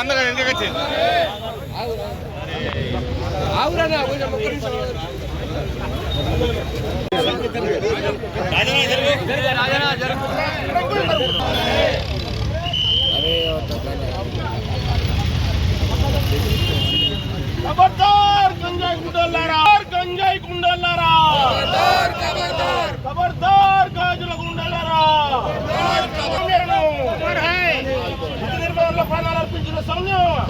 అందరూ ఎందుకు వచ్చి. ఆవురన్నా రాజనా జరుగు ఖబర్దార్ గంజాయి గుండల్లారా గంజాయి గుండల్లారా ఖబర్దార్ గాజుల గుండల్లారా సౌమ్యను. విధి నిర్వహణలో ప్రాణాలు అర్పించిన సౌమ్యం ప్రభుత్వ పరంగా ఆదుకోవాలి చేయాలి చేయాలి ఎన్కౌంటర్ చేయాలి ఎన్కౌంటర్ చేయాలి చేయాలి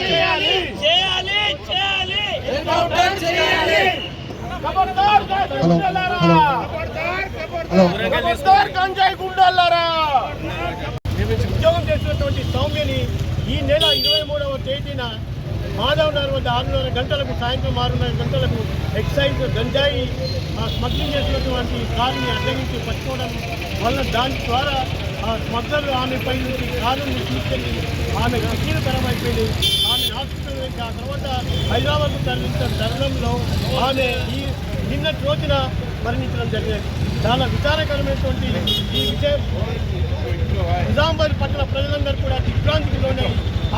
చేయాలి. ఎన్కౌంటర్ చేయాలి. ఖబర్దార్ గాజుల గుండల్లారా ఖబర్దార్ గంజాయి గుండల్లారా ఉద్యోగం చేసినటువంటి సౌమ్యని ఈ నెల ఇరవై మూడవ తేదీన మాధవ్ నగర్ వద్ద ఆరున్నర గంటలకు సాయంత్రం ఆరున్నర గంటలకు ఎక్సైజ్ గంజాయి ఆ, స్మగ్లింగ్ చేసినటువంటి కారుని అడ్డగించి పట్టుకోవడం వల్ల దాని ద్వారా ఆ స్మగ్లర్లు ఆమెపై నుంచి కారుని తీసుకెళ్ళి ఆమె గంభీరకరమైపోయింది ఆమె హాస్పిటల్ వెంట ఆ తర్వాత హైదరాబాద్ తరలించిన తరుణంలో ఆమె ఈ నిన్నటి రోజున మరణించడం జరిగింది. చాలా విచారకరమైనటువంటి ఈ విజయం. నిజామాబాద్ పట్టణ ప్రజలందరూ కూడా దిగ్భ్రాంతికి లోనై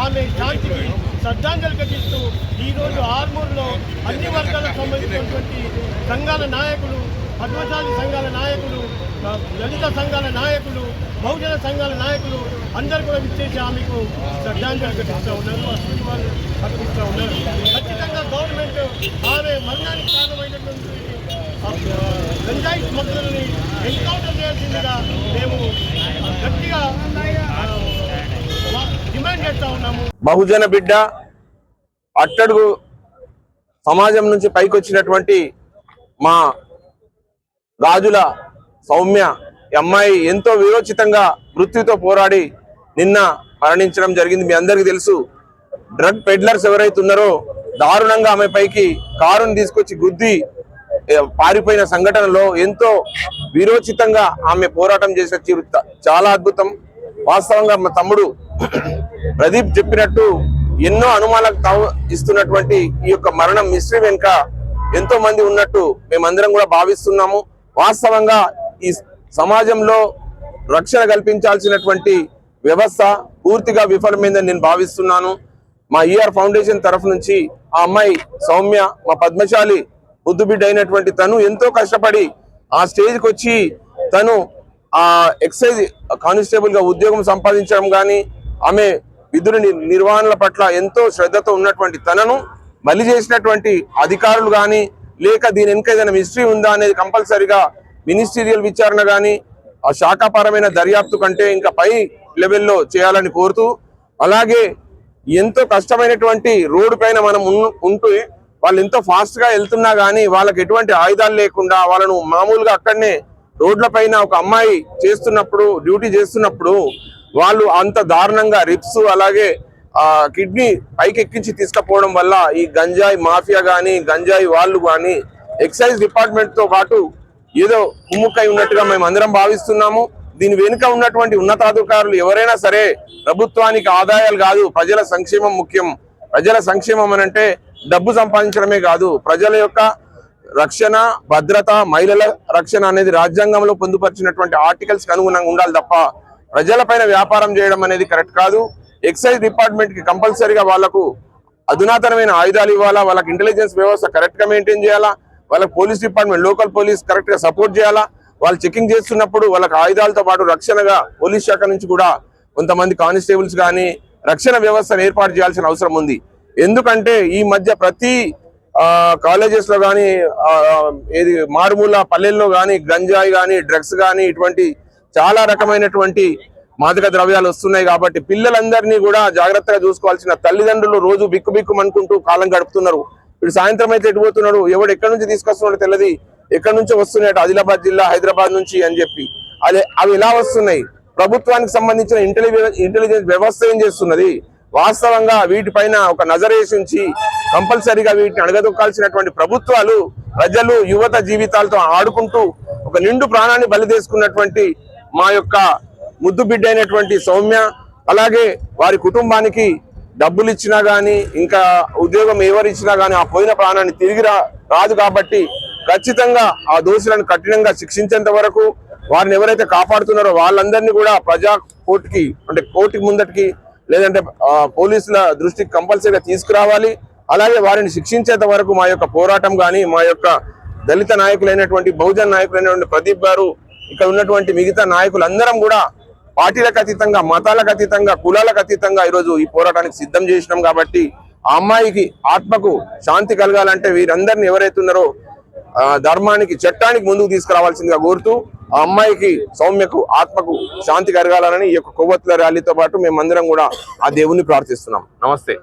ఆమె శాంతికి శ్రద్ధాంజలి ఘటిస్తూ ఈరోజు ఆర్మూర్లో అన్ని వర్గాలకు సంబంధించినటువంటి సంఘాల నాయకులు పద్మశాలి సంఘాల నాయకులు దళిత సంఘాల నాయకులు బహుజన సంఘాల నాయకులు అందరూ కూడా విచ్చేసి ఆమెకు శ్రద్ధాంజలి ఘటిస్తూ ఉన్నారు అశ్విని అర్పిస్తూ ఉన్నారు. ఖచ్చితంగా గవర్నమెంట్ ఆమె మరణానికి కారణమైనటువంటి గంజాయి స్మగ్లర్ని ఎన్కౌంటర్ చేయాల్సిందిగా మేము గట్టిగా బహుజన బిడ్డ అట్టడుగు సమాజం నుంచి పైకి వచ్చినటువంటి మా రాజుల సౌమ్య అమ్మాయి ఎంతో విరోచితంగా మృత్యుతో పోరాడి నిన్న మరణించడం జరిగింది. మీ అందరికీ తెలుసు డ్రగ్ పెడ్లర్స్ ఎవరైతే ఉన్నారో దారుణంగా ఆమె పైకి కారుని తీసుకొచ్చి గుద్ది పారిపోయిన సంఘటనలో ఎంతో విరోచితంగా ఆమె పోరాటం చేసే చిరుత చాలా అద్భుతం. వాస్తవంగా మా తమ్ముడు ప్రదీప్ చెప్పినట్టు ఎన్నో అనుమానాలకు తావు ఇస్తున్నటువంటి ఈ యొక్క మరణం మిస్టరీ వెనుక ఎంతో మంది ఉన్నట్టు మేమందరం కూడా భావిస్తున్నాము. వాస్తవంగా ఈ సమాజంలో రక్షణ కల్పించాల్సినటువంటి వ్యవస్థ పూర్తిగా విఫలమైందని నేను భావిస్తున్నాను. మా ఈఆర్ ఫౌండేషన్ తరఫు నుంచి ఆ అమ్మాయి సౌమ్య మా పద్మశాలి ముద్దుబిడ్డ అయినటువంటి తను ఎంతో కష్టపడి ఆ స్టేజ్కి వచ్చి తను ఆ ఎక్సైజ్ కానిస్టేబుల్గా ఉద్యోగం సంపాదించడం కానీ ఆమె విధుల నిర్వహణల పట్ల ఎంతో శ్రద్ధతో ఉన్నటువంటి తనను బలి చేసినటువంటి అధికారులు కానీ లేక దీని వెనుక ఏదైనా మిస్టరీ ఉందా అనేది కంపల్సరిగా మినిస్టీరియల్ విచారణ కానీ ఆ శాఖాపరమైన దర్యాప్తు కంటే ఇంకా పై లెవెల్లో చేయాలని కోరుతూ అలాగే ఎంతో కష్టమైనటువంటి రోడ్డు పైన మనం ఉంటే ఉంటూ వాళ్ళు ఎంతో ఫాస్ట్గా వెళ్తున్నా కానీ వాళ్ళకి ఎటువంటి ఆయుధాలు లేకుండా వాళ్ళను మామూలుగా అక్కడనే రోడ్ల పైన ఒక అమ్మాయి చేస్తున్నప్పుడు డ్యూటీ చేస్తున్నప్పుడు వాళ్ళు అంత దారుణంగా రిప్స్ అలాగే ఆ కిడ్నీ పైకి ఎక్కించి తీసుకుపోవడం వల్ల ఈ గంజాయి మాఫియా కానీ గంజాయి వాళ్ళు కానీ ఎక్సైజ్ డిపార్ట్మెంట్తో పాటు ఏదో కుమ్ముక్కై ఉన్నట్టుగా మేము అందరం భావిస్తున్నాము. దీని వెనుక ఉన్నటువంటి ఉన్నతాధికారులు ఎవరైనా సరే ప్రభుత్వానికి ఆదాయాలు కాదు ప్రజల సంక్షేమం ముఖ్యం. ప్రజల సంక్షేమం అనంటే డబ్బు సంపాదించడమే కాదు ప్రజల యొక్క రక్షణ భద్రత మహిళల రక్షణ అనేది రాజ్యాంగంలో పొందుపరిచినటువంటి ఆర్టికల్స్కి అనుగుణంగా ఉండాలి తప్ప ప్రజలపైన వ్యాపారం చేయడం అనేది కరెక్ట్ కాదు. ఎక్సైజ్ డిపార్ట్మెంట్కి కంపల్సరీగా వాళ్ళకు అధునాతనమైన ఆయుధాలు ఇవ్వాలా? వాళ్ళకి ఇంటెలిజెన్స్ వ్యవస్థ కరెక్ట్గా మెయింటైన్ చేయాలా? వాళ్ళకి పోలీస్ డిపార్ట్మెంట్ లోకల్ పోలీస్ కరెక్ట్గా సపోర్ట్ చేయాలా? వాళ్ళు చెకింగ్ చేస్తున్నప్పుడు వాళ్ళకి ఆయుధాలతో పాటు రక్షణగా పోలీస్ శాఖ నుంచి కూడా కొంతమంది కానిస్టేబుల్స్ కానీ రక్షణ వ్యవస్థను ఏర్పాటు చేయాల్సిన అవసరం ఉంది. ఎందుకంటే ఈ మధ్య ప్రతి కాలేజెస్లో కానీ ఏది మారుమూల పల్లెల్లో కానీ గంజాయి కానీ డ్రగ్స్ కానీ ఇటువంటి చాలా రకమైనటువంటి మాదక ద్రవ్యాలు వస్తున్నాయి కాబట్టి పిల్లలందరినీ కూడా జాగ్రత్తగా చూసుకోవాల్సిన తల్లిదండ్రులు రోజు బిక్కు బిక్కుమనుకుంటూ కాలం గడుపుతున్నారు. ఇప్పుడు సాయంత్రం అయితే ఎటుపోతున్నాడు ఎవడు ఎక్కడి నుంచి తీసుకొస్తున్నాడు తెలియదు ఎక్కడి నుంచి వస్తున్నాయి ఆదిలాబాద్ జిల్లా హైదరాబాద్ నుంచి అని చెప్పి. అదే అవి ఎలా వస్తున్నాయి? ప్రభుత్వానికి సంబంధించిన ఇంటెలిజెన్స్ ఇంటెలిజెన్స్ వ్యవస్థ ఏం చేస్తున్నది? వాస్తవంగా వీటిపైన ఒక నజరేసి ఉంచి కంపల్సరీగా వీటిని అడగదొక్కాల్సినటువంటి ప్రభుత్వాలు ప్రజలు యువత జీవితాలతో ఆడుకుంటూ ఒక నిండు ప్రాణాన్ని బలి తీసుకున్నటువంటి మా యొక్క ముద్దు బిడ్డ అయినటువంటి సౌమ్య అలాగే వారి కుటుంబానికి డబ్బులు ఇచ్చినా గానీ ఇంకా ఉద్యోగం ఎవరిచ్చినా కానీ గానీ ఆ పోయిన ప్రాణాన్ని తిరిగి రా రాదు కాబట్టి ఖచ్చితంగా ఆ దోషులను కఠినంగా శిక్షించేంత వరకు వారిని ఎవరైతే కాపాడుతున్నారో వాళ్ళందరినీ కూడా ప్రజా కోర్టుకి అంటే కోర్టుకి ముందటికి లేదంటే పోలీసుల దృష్టికి కంపల్సరీగా తీసుకురావాలి. అలాగే వారిని శిక్షించేంత వరకు మా యొక్క పోరాటం కానీ మా యొక్క దళిత నాయకులైనటువంటి బహుజన్ నాయకులైనటువంటి ప్రదీప్ గారు ఇక్కడ ఉన్నటువంటి మిగతా నాయకులందరం కూడా పార్టీలకు అతీతంగా మతాలకు అతీతంగా కులాలకు అతీతంగా ఈరోజు ఈ పోరాటానికి సిద్ధం చేసినాం కాబట్టి ఆ అమ్మాయికి ఆత్మకు శాంతి కలగాలంటే వీరందరిని ఎవరైతే ఉన్నారో ధర్మానికి చట్టానికి ముందుకు తీసుకురావాల్సిందిగా కోరుతూ ఆ అమ్మాయికి సౌమ్యకు ఆత్మకు శాంతి కలగాలని ఈ యొక్క కొవ్వొత్తుల ర్యాలీతో పాటు మేమందరం కూడా ఆ దేవుణ్ణి ప్రార్థిస్తున్నాం. నమస్తే.